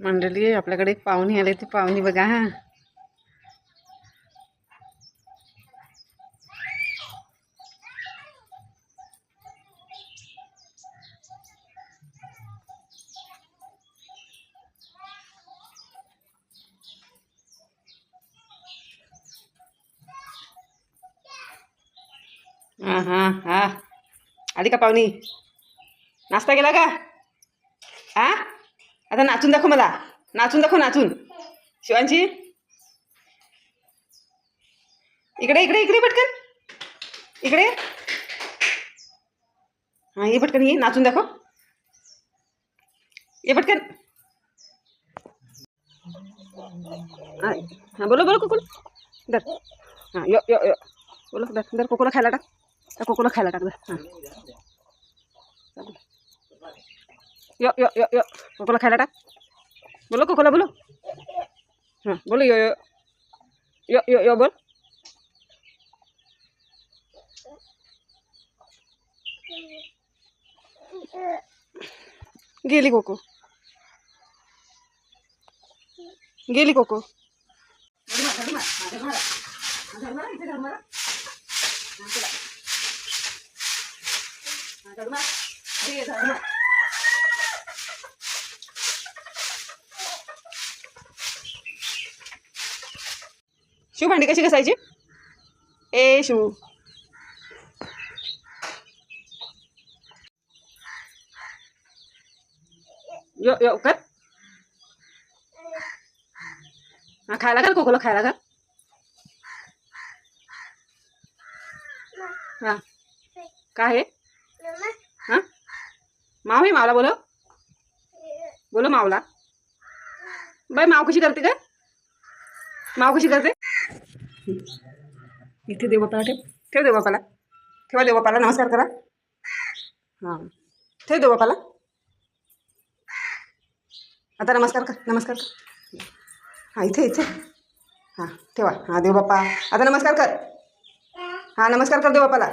मंडळी आपल्याकडे एक पाहुणी आली, ती पाहुणी बघा, हा. हा हा. हा आली का पाहुणी? नाश्ता का? हा? आता नाचून दाखव मला. नाचून दाखव नाचून. शिवांची इकडे इकडे इकडे पटकन. इकडे. हां ये पटकन ये. नाचून दाखव. ये पटकन. हां बोलो बोलो कोकोला. दर हां यो यो यो. बोलो दर दर कोकोला खायला टाक. त्या कोकोला खायला टाक दर हां. यो यो यो यो। कोकोला खायला टाक। बोलो कोकोला बोलो। हां बोलो यो यो। यो यो यो बोल। गेली कोको। गेली कोको। शिव भांडी कशी घसायची? ए शिव. यो यो कर. हा खायला घाल कोकोला खायला घाल. हा. काय आहे हा? माव आहे मावला बोलो बोलो मावला. बाय माव कशी करते का माव कशी करते? इथे देवबापाला ठेव. ठेव देवबापाला ठेवा देवबापाला नमस्कार करा. हां. ठेव देवबापाला आता नमस्कार कर नमस्कार कर. हां इथे इथे. हां ठेवा. हां देवबाप्पा. आता नमस्कार कर. हां नमस्कार कर देवबापाला